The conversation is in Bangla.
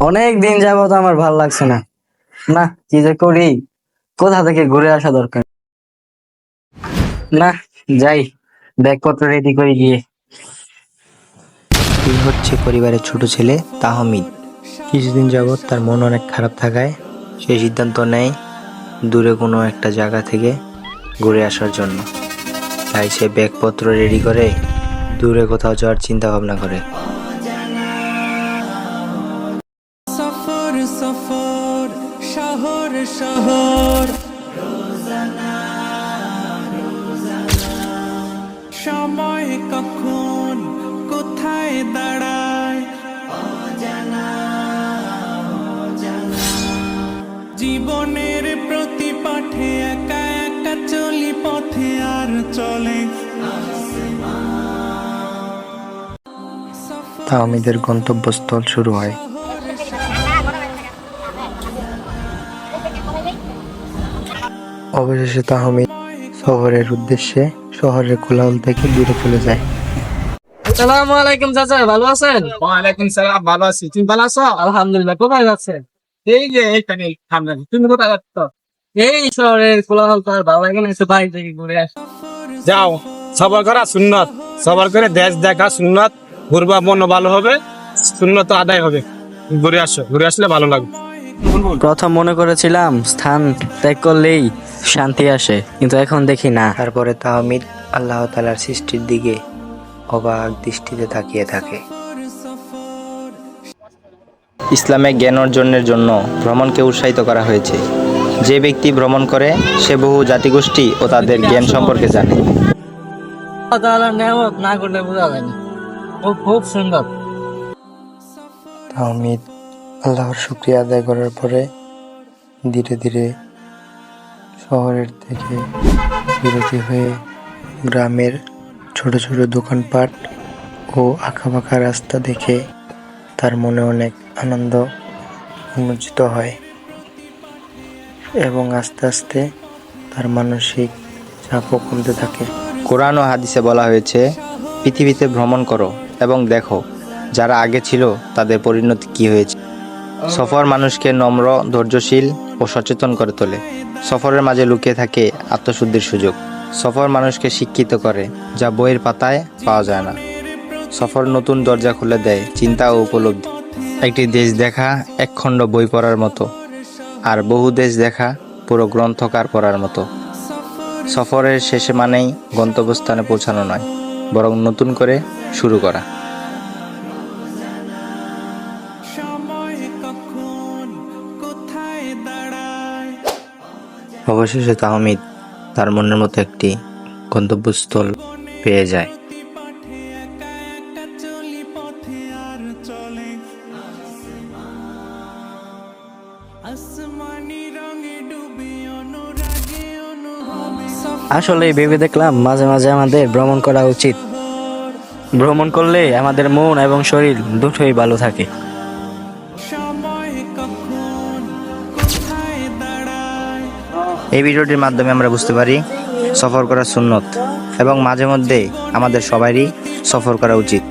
অনেক দিন যাবত আমার ভালো লাগছে না। না, কি যে করি? কোথা থেকে ঘুরে আসা দরকার? না, যাই, ব্যাগপত্র রেডি করে গিয়ে। এই হচ্ছে পরিবারের ছোট ছেলে তাহমিদ। কিছুদিন যাবৎ তার মন অনেক খারাপ থাকায় সে সিদ্ধান্ত নেয় দূরে কোনো একটা জায়গা থেকে ঘুরে আসার জন্য। তাই সে ব্যাগপত্র রেডি করে দূরে কোথাও যাওয়ার চিন্তা ভাবনা করে। সফর শহর শহর। সময় কখন কোথায় দাঁড়ায়? জীবনের প্রতি পাঠে একা একা চলি পথে আর চলে। তাহমিদের গন্তব্যস্থল শুরু হয়। অবশেষে তাহমিদ শহরের উদ্দেশ্যে শহরের কোলাহল থেকে দূরে চলে যায়। আসসালামু আলাইকুম চাচা ভালো আছেন? ওয়ালাইকুম সালাম ভালো আছি। তুমি ভালো আছো? আলহামদুলিল্লাহ কোথায় যাচ্ছেন এই যে এইখানে ঠান্ডা তুমি কোথায় যাচ্ছ? এই শহরের কোলাহল তো আর ভালো লাগে না একটু বাড়ি থেকে ঘুরে আস। যাও সবার করা সুন্নত। সবার করে দেশ দেখা সুন্নত ঘুরবা মন ভালো হবে সুন্নত আদায় হবে। ঘুরে আসো ঘুরে আসলে ভালো লাগবে। প্রথম মনে করেছিলাম স্থান ত্যাগ করলেই শান্তি আসে কিন্তু এখন দেখি না। তারপরে তাহমিদ আল্লাহ তালার সৃষ্টির দিকে অবাক দৃষ্টিতে তাকিয়ে থাকে। ইসলামে জ্ঞান অর্জনের জন্য ভ্রমণকে উৎসাহিত করা হয়েছে। যে ব্যক্তি ভ্রমণ করে সে বহু জাতিগোষ্ঠী ও তাদের জ্ঞান সম্পর্কে জানে। না করলে বোঝা যায় না। খুব খুব সুন্দর। তাহমিদ আল্লাহর শুক্রিয়া আদায় করার পরে ধীরে ধীরে শহরের থেকে বিরতি হয়ে গ্রামের ছোট ছোট দোকানপাট ও আঁকাবাঁকা রাস্তা দেখে তার মনে অনেক আনন্দ উন্মোচিত হয় এবং আস্তে আস্তে তার মানসিক চাপও কমতে থাকে। কোরআন ও হাদিসে বলা হয়েছে, পৃথিবীতে ভ্রমণ করো এবং দেখো, যারা আগে ছিল তাদের পরিণতি কি হয়েছে? সফর মানুষকে নম্র, ধৈর্যশীল ও সচেতন করে তোলে। সফরের মাঝে লুকিয়ে থাকে আত্মশুদ্ধির সুযোগ। সফর মানুষকে শিক্ষিত করে, যা বইয়ের পাতায় পাওয়া যায় না। সফর নতুন দরজা খুলে দেয়, চিন্তা ও উপলব্ধি। একটি দেশ দেখা এক খণ্ড বই পড়ার মতো, আর বহু দেশ দেখা পুরো গ্রন্থকার পড়ার মতো। সফরের শেষে মানেই গন্তব্যস্থানে পৌঁছানো নয়, বরং নতুন করে শুরু করা। অবশেষে তাহমিদ তার মনের মতো একটি গন্তব্যস্থল পেয়ে যায়। আসলে ভেবে দেখলাম মাঝে মাঝে আমাদের ভ্রমণ করা উচিত। ভ্রমণ করলে আমাদের মন এবং শরীর দুটোই ভালো থাকে। এই ভিডিওটির মাধ্যমে আমরা বুঝতে পারি সফর করা সুন্নত এবং মাঝে মধ্যে আমাদের সবারই সফর করা উচিত।